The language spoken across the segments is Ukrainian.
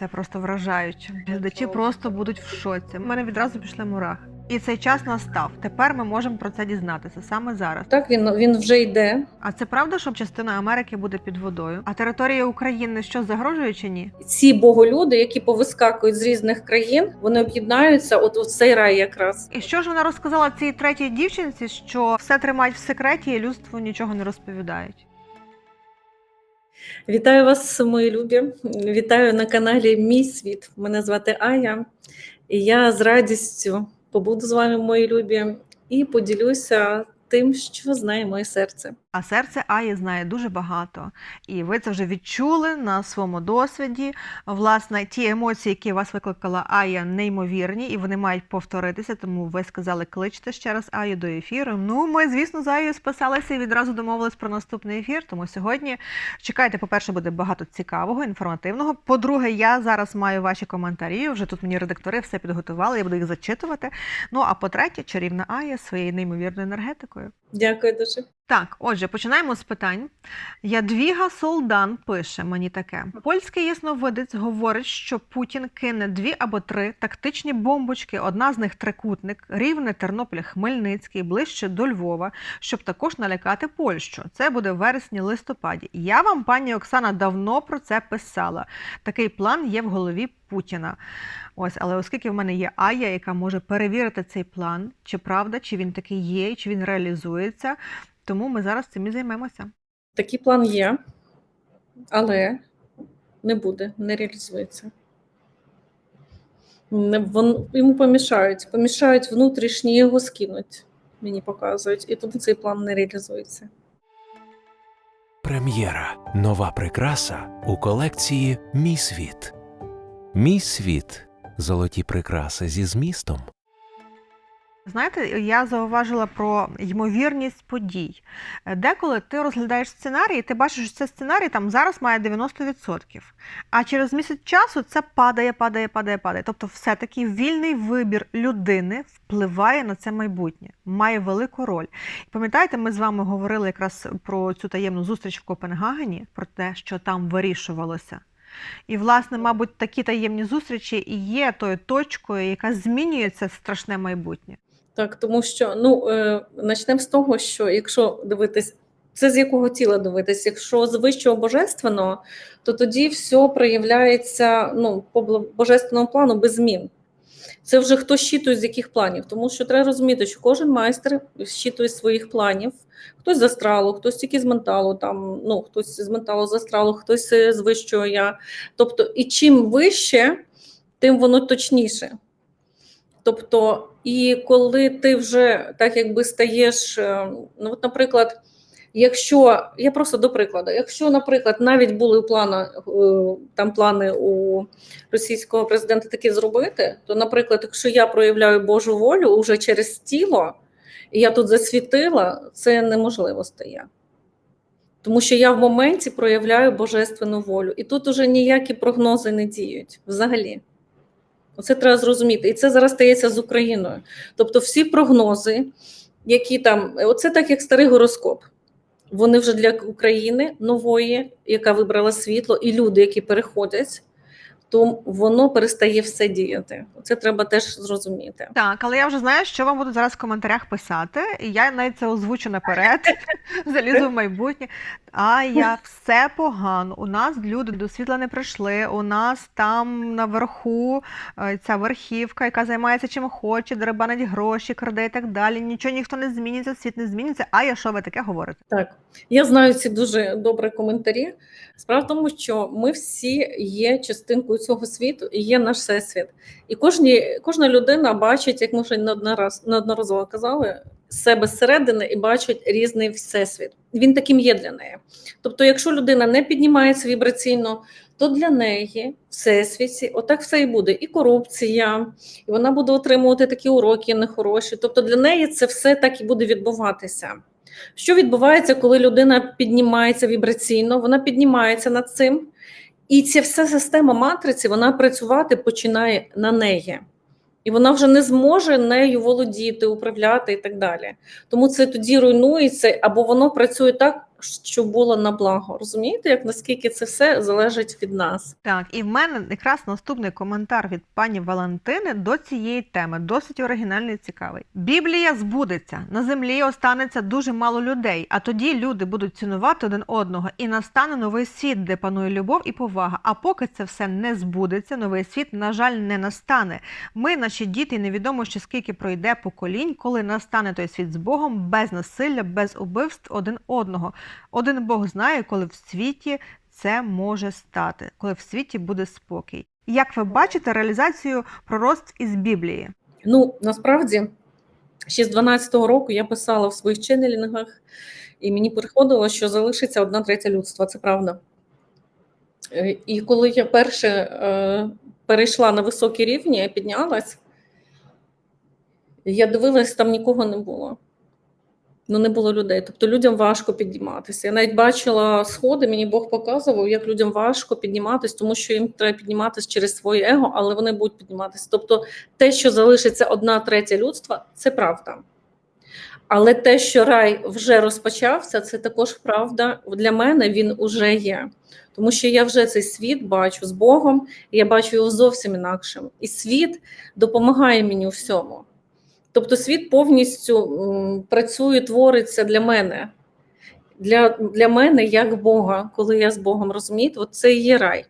Це просто вражаюче. Глядачі просто будуть в шоці. У мене відразу пішли мурахи. І цей час настав. Тепер ми можемо про це дізнатися саме зараз. Так, він, він вже йде. А це правда, що частина Америки буде під водою? А територія України що загрожує чи ні? Ці боголюди, які повискакують з різних країн, вони об'єднаються от у цей рай якраз. І що ж вона розказала цій третій дівчинці, що все тримають в секреті і людству нічого не розповідають? Вітаю вас, мої любі. Вітаю на каналі Мій світ. Мене звати Ая, і я з радістю побуду з вами, мої любі, і поділюся тим, що знає моє серце. А серце Аї знає дуже багато, і ви це вже відчули на своєму досвіді. Власне, ті емоції, які вас викликала Ая, неймовірні, і вони мають повторитися. Тому ви сказали, кличте ще раз Аю до ефіру. Ну, ми, звісно, з Аєю списалися і відразу домовились про наступний ефір. Тому сьогодні чекайте, по-перше, буде багато цікавого, інформативного. По-друге, я зараз маю ваші коментарі. Вже тут мені редактори все підготували, я буду їх зачитувати. Ну а по-третє, чарівна Ая своєю неймовірною енергетикою. Дякую дуже. Так, отже, починаємо з питань. Ядвіга Солдан пише мені таке: польський ясновидець говорить, що Путін кине дві або три тактичні бомбочки. Одна з них трикутник, рівне Тернопіль, Хмельницький, ближче до Львова, щоб також налякати Польщу. Це буде в вересні-листопаді. Я вам, пані Оксана, давно про це писала. Такий план є в голові Путіна. Ось, але оскільки в мене є Ая, яка може перевірити цей план, чи правда, чи він такий є, чи він реалізується. Тому ми зараз цим і займемося. Такий план є, але не буде, не реалізується. Не, вон, йому помішають, помішають внутрішні його скинуть, мені показують, і тому цей план не реалізується. Прем'єра. Нова прикраса у колекції Мій світ. Мій світ. Золоті прикраси зі змістом. Знаєте, я зауважила про ймовірність подій. Е, Деколи ти розглядаєш сценарій, і ти бачиш, що цей сценарій там зараз має 90%. А через місяць часу це падає, падає, падає, падає. Тобто, все-таки вільний вибір людини впливає на це майбутнє, має велику роль. Пам'ятаєте, ми з вами говорили якраз про цю таємну зустріч в Копенгагені, про те, що там вирішувалося. І, власне, мабуть, такі таємні зустрічі і є тою точкою, яка змінює це страшне майбутнє. Так, тому що ну е, з того, що якщо дивитись, це з якого тіла дивитись, якщо з вищого божественного, то тоді все проявляється ну, по божественному плану без змін. Це вже хто щитує з яких планів, тому що треба розуміти, що кожен майстер щитує своїх планів. Хтось з астралу, хтось тільки з менталу, там, ну, хтось з менталу з астралу, хтось е, з вищого я. Тобто, і чим вище, тим воно точніше. Тобто, і коли ти вже так якби стаєш, е, ну от, наприклад, якщо я просто до прикладу, якщо, наприклад, навіть були у плана, е, там плани у російського президента такі зробити, то, наприклад, якщо я проявляю Божу волю уже через тіло, і я тут засвітила, це неможливо стає. Тому що я в моменті проявляю божественну волю. І тут уже ніякі прогнози не діють взагалі. Оце треба зрозуміти. І це зараз стається з Україною. Тобто, всі прогнози, які там, оце так як старий гороскоп. Вони вже для України нової, яка вибрала світло, і люди, які переходять, то воно перестає все діяти. Це треба теж зрозуміти. Так, але я вже знаю, що вам будуть зараз в коментарях писати, і я навіть це озвучу наперед, залізу в майбутнє. А я все погано. У нас люди до світла не прийшли. У нас там наверху е, ця верхівка, яка займається чим хоче, деребанить гроші, краде і так далі. Нічого ніхто не зміниться, світ не зміниться. А я що ви таке говорите? Так, я знаю ці дуже добрі коментарі. Справа в тому, що ми всі є частинкою цього світу і є наш всесвіт. І кожні, кожна людина бачить, як ми вже неодноразово казали, себе зсередини і бачить різний всесвіт. Він таким є для неї. Тобто, якщо людина не піднімається вібраційно, то для неї всесвіті отак все і буде. І корупція, і вона буде отримувати такі уроки нехороші. Тобто для неї це все так і буде відбуватися. Що відбувається, коли людина піднімається вібраційно? Вона піднімається над цим, і ця вся система матриці вона працювати починає на неї. І вона вже не зможе нею володіти, управляти і так далі. Тому це тоді руйнується, або воно працює так, що було на благо. Розумієте, як наскільки це все залежить від нас? Так, і в мене якраз наступний коментар від пані Валентини до цієї теми, досить оригінальний і цікавий. Біблія збудеться. На землі останеться дуже мало людей, а тоді люди будуть цінувати один одного, і настане новий світ, де панує любов і повага. А поки це все не збудеться, новий світ, на жаль, не настане. Ми, наші діти, невідомо ще скільки пройде поколінь, коли настане той світ з Богом, без насилля, без убивств один одного. Один Бог знає, коли в світі це може стати, коли в світі буде спокій. Як ви бачите реалізацію пророцтв із Біблії? Ну, насправді, ще з 12-го року я писала в своїх ченнелінгах, і мені приходило, що залишиться одна третя людства. Це правда. Е, І коли я перше е, перейшла на високі рівні, я піднялась, я дивилась, там нікого не було. Ну, не було людей. Тобто людям важко підніматися. Я навіть бачила сходи, мені Бог показував, як людям важко підніматися, тому що їм треба підніматися через своє его, але вони будуть підніматися. Тобто, те, що залишиться одна третя людства, це правда. Але те, що рай вже розпочався, це також правда. Для мене він уже є. Тому що я вже цей світ бачу з Богом, і я бачу його зовсім інакшим. І світ допомагає мені у всьому. Тобто світ повністю працює, твориться для мене. Для, для мене як Бога, коли я з Богом розумієте, от це і є рай.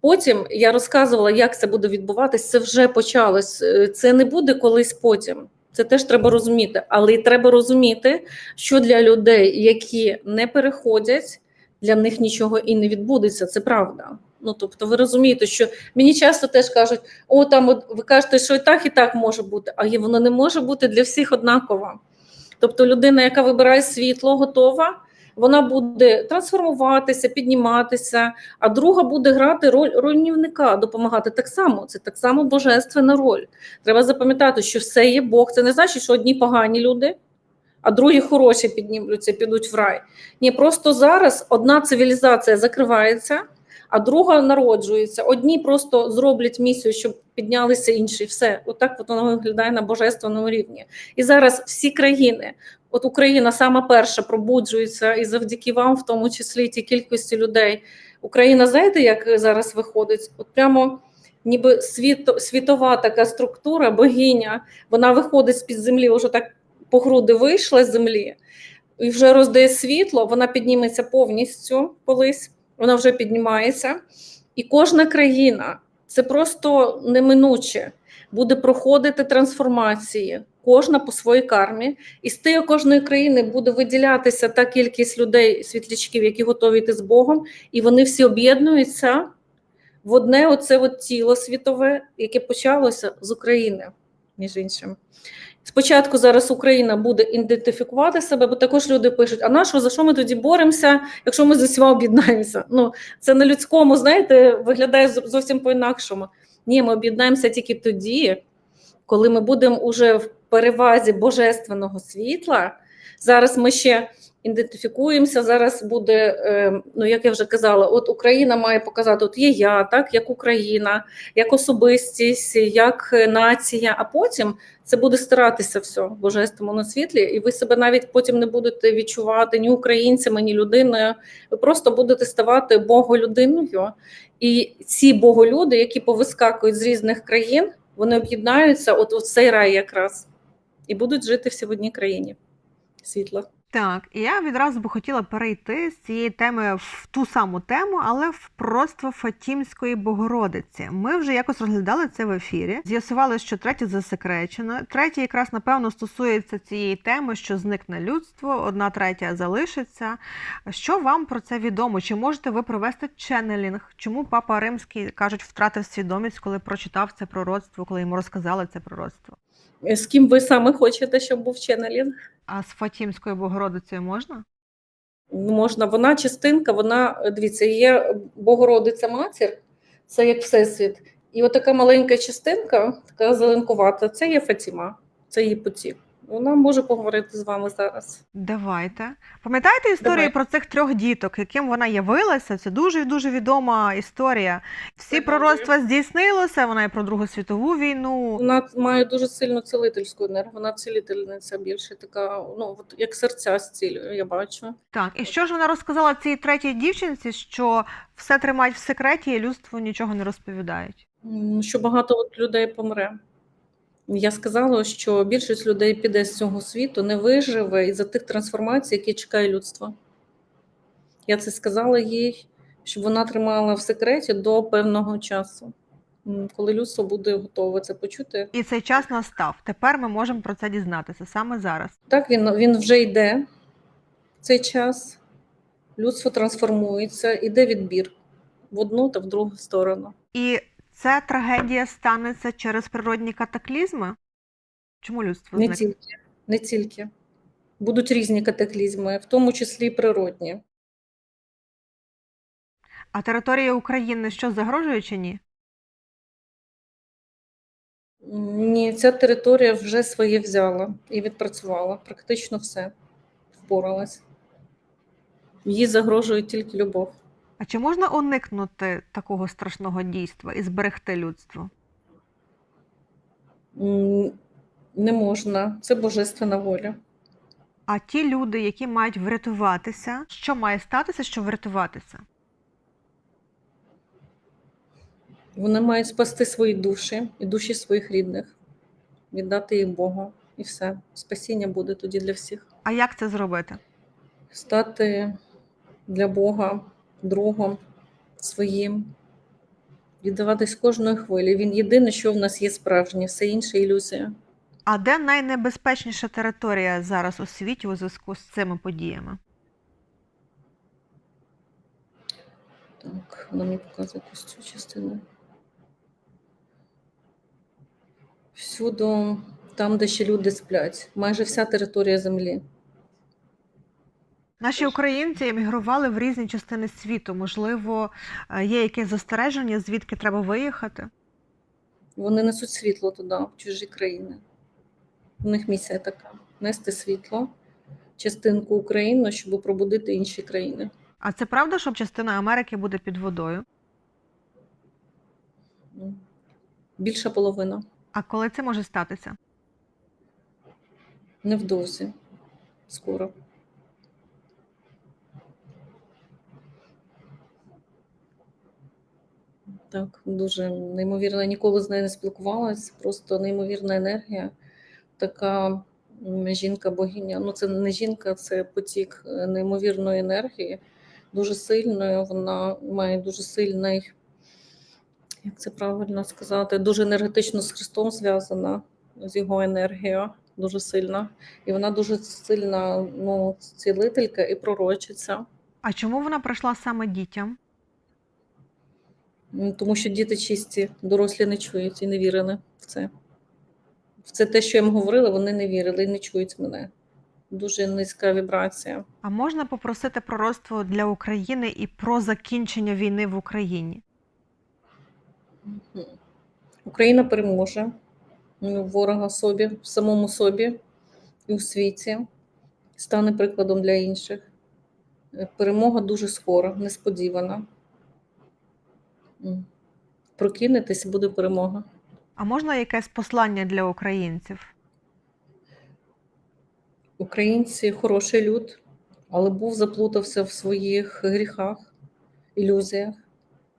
Потім я розказувала, як це буде відбуватись. Це вже почалось. Е, Це не буде колись потім. Це теж треба розуміти. Але й треба розуміти, що для людей, які не переходять, для них нічого і не відбудеться. Це правда. Ну тобто, ви розумієте, що мені часто теж кажуть: о, там от ви кажете, що і так, і так може бути, а воно не може бути для всіх однаково. Тобто, людина, яка вибирає світло, готова, вона буде трансформуватися, підніматися, а друга буде грати роль руйнівника, допомагати так само. Це так само божественна роль. Треба запам'ятати, що все є Бог. Це не значить, що одні погані люди, а другі хороші піднімуться, підуть в рай. Ні, просто зараз одна цивілізація закривається, а друга народжується. Одні просто зроблять місію, щоб піднялися інші. Все, отак от воно виглядає на божественному рівні. І зараз всі країни, от Україна сама перша пробуджується, і завдяки вам, в тому числі ті кількості людей. Україна, знаєте, як зараз виходить? От прямо ніби світо, світова така структура, богиня, вона виходить з-під землі, вже так по груди вийшла з землі і вже роздає світло, вона підніметься повністю колись, вона вже піднімається. І кожна країна це просто неминуче буде проходити трансформації, кожна по своїй кармі, і з тієї кожної країни буде виділятися та кількість людей, світлячків, які готові йти з Богом, і вони всі об'єднуються в одне оце от тіло світове, яке почалося з України, між іншим. Спочатку зараз Україна буде ідентифікувати себе, бо також люди пишуть: а на за що ми тоді боремося, якщо ми з усіма об'єднаємося? Ну це на людському, знаєте, виглядає зовсім по-інакшому. Ні, ми об'єднаємося тільки тоді, коли ми будемо уже в перевазі божественного світла. Зараз ми ще ідентифікуємося. Зараз буде, е, ну як я вже казала, от Україна має показати: от є я, так як Україна, як особистість, як нація. А потім це буде старатися все в божественному світлі, і ви себе навіть потім не будете відчувати ні українцями, ні людиною. Ви просто будете ставати боголюдиною. І ці боголюди, які повискакують з різних країн, вони об'єднаються от у цей рай якраз і будуть жити всі в одній країні світла. Так, і я відразу би хотіла перейти з цієї теми в ту саму тему, але в пророцтво Фатімської Богородиці. Ми вже якось розглядали це в ефірі. З'ясували, що третє засекречено. Третє якраз напевно стосується цієї теми, що зникне людство, одна третя залишиться. Що вам про це відомо? Чи можете ви провести ченнелінг? Чому папа Римський кажуть, втратив свідомість, коли прочитав це пророцтво, коли йому розказали це пророцтво? З ким ви саме хочете, щоб був ченнелінг? А з Фатімською Богородицею можна? Можна, вона частинка, вона дивіться, є Богородиця матір, це як всесвіт. І отака маленька частинка, така зеленкувата, це є Фатіма, це її потік. Вона може поговорити з вами зараз. Давайте. Пам'ятаєте історію Давай. про цих трьох діток, яким вона явилася? Це дуже дуже відома історія. Всі пророцтва здійснилося, вона і про Другу світову війну. Вона має дуже сильну цілительську енергію. Вона цілительниця більше така, ну от як серця зцілює, я бачу. Так, і що ж вона розказала цій третій дівчинці, що все тримають в секреті і людству нічого не розповідають? Що багато от людей помре. Я сказала, що більшість людей піде з цього світу, не виживе із-за тих трансформацій, які чекає людство. Я це сказала їй, щоб вона тримала в секреті до певного часу, коли людство буде готове це почути. І цей час настав. Тепер ми можемо про це дізнатися саме зараз. Так, він, він вже йде цей час, людство трансформується, іде відбір в одну та в другу сторону. І ця трагедія станеться через природні катаклізми? Чому людство Не тільки, не тільки. Будуть різні катаклізми, в тому числі і природні. А територія України що загрожує чи ні? Ні, ця територія вже своє взяла і відпрацювала. Практично все впоралась. Їй загрожує тільки любов. А чи можна уникнути такого страшного дійства і зберегти людство? М, Не можна, це божественна воля. А ті люди, які мають врятуватися, що має статися, щоб врятуватися? Вони мають спасти свої душі і душі своїх рідних, віддати їх Богу, і все. Спасіння буде тоді для всіх. А як це зробити? Стати для Бога другом своїм, віддаватись кожної хвилі. Він єдине, що в нас є справжнє, все інше ілюзія. А де найнебезпечніша територія зараз у світі у зв'язку з цими подіями? Так, вона мені показує якусь цю частину. Всюду, там, де ще люди сплять, майже вся територія землі. Наші українці емігрували в різні частини світу. Можливо, е, є якесь застереження, звідки треба виїхати? Вони несуть світло туди, в чужі країни. У них місія така: нести світло, частинку України, щоб пробудити інші країни. А це правда, що частина Америки буде під водою? Ну, Більша половина. А коли це може статися? Невдовзі. Скоро. Так, дуже неймовірно. Ніколи з нею не спілкувалась. Просто неймовірна енергія. Така жінка-богиня. Ну, це не жінка, це потік е, неймовірної енергії, дуже сильної. Вона має дуже сильний, як це правильно сказати, дуже енергетично з Христом зв'язана, з його енергією, дуже сильна. І вона дуже сильна ну, цілителька і пророчиця. А чому вона прийшла саме дітям? Тому що діти чисті, дорослі не чують і не вірили в це. В це те, що я їм говорила, вони не вірили і не чують мене. Дуже низька вібрація. А можна попросити пророцтво для України і про закінчення війни в Україні? Україна переможе ну, ворога собі, в самому собі і у світі, стане прикладом для інших. Е, Перемога дуже скоро, несподівана. Прокинетесь, і буде перемога. А можна якесь послання для українців? Українці хороший люд, але був заплутався в своїх гріхах, ілюзіях,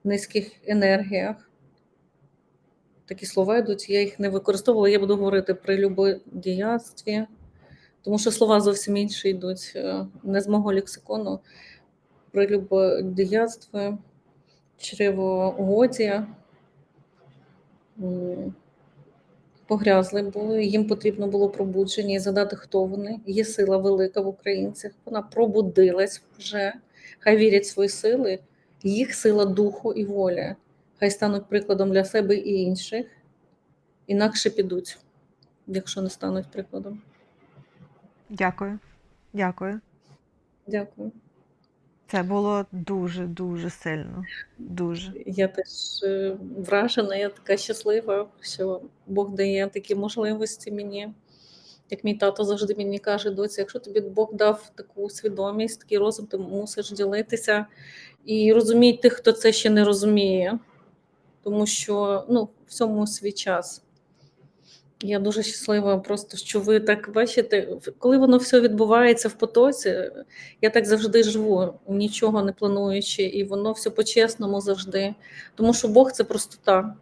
низьких енергіях. Такі слова йдуть, я їх не використовувала. Я буду говорити при любодіянстві, тому що слова зовсім інші йдуть е, не з мого лексикону. При любодіянстві, чревоугодія. Погрязли були, їм потрібно було пробудження і задати, хто вони. Є сила велика в українцях. Вона пробудилась вже. Хай вірять в свої сили, їх сила духу і волі. Хай стануть прикладом для себе і інших, інакше підуть, якщо не стануть прикладом. Дякую. Дякую. Дякую. Це було дуже дуже сильно. Дуже. Я теж е, вражена, я така щаслива, що Бог дає такі можливості мені Як мій тато завжди мені каже, доці, якщо тобі Бог дав таку свідомість, такий розум, ти мусиш ділитися і розумій тих, хто це ще не розуміє. Тому що ну, всьому свій час. Я дуже щаслива, просто що ви так бачите, коли воно все відбувається в потоці, я так завжди живу, нічого не плануючи, і воно все по-чесному завжди. Тому що Бог це простота.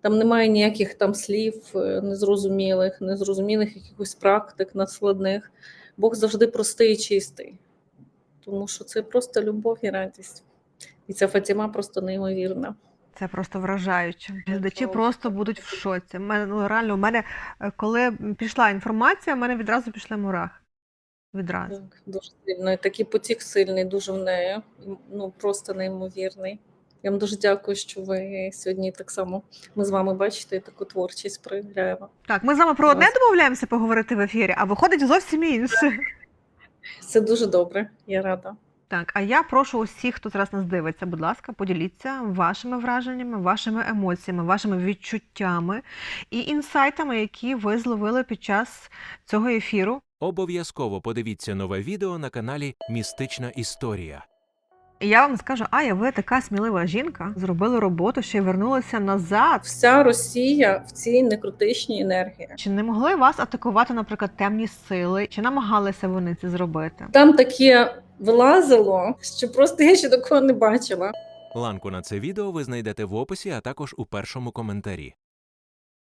Там немає ніяких там слів е, незрозумілих, незрозумілих якихось практик надскладних. Бог завжди простий і чистий. Тому що це просто любов і радість. І ця Фатіма просто неймовірна. Це просто вражаюче. Глядачі просто будуть в шоці. У мене ну, реально, у мене, е, коли пішла інформація, у мене відразу пішли мурахи. Відразу. Так, дуже сильно. І такий потік сильний дуже в неї. Ну просто неймовірний. Я вам дуже дякую, що ви сьогодні так само ми з вами бачите таку творчість проявляємо. Так, ми з вами про одне домовляємося поговорити в ефірі, а виходить зовсім інше. Це дуже добре. Я рада. Так, а я прошу усіх, хто зараз нас дивиться, будь ласка, поділіться вашими враженнями, вашими емоціями, вашими відчуттями і інсайтами, які ви зловили під час цього ефіру. Обов'язково подивіться нове відео на каналі Містична Історія. І я вам скажу, Ая, ви така смілива жінка, зробили роботу, ще й вернулися назад. Вся Росія в цій некротичній енергії. Чи не могли вас атакувати, наприклад, темні сили? Чи намагалися вони це зробити? Там таке вилазило, що просто я ще такого не бачила. Ланку на це відео ви знайдете в описі, а також у першому коментарі.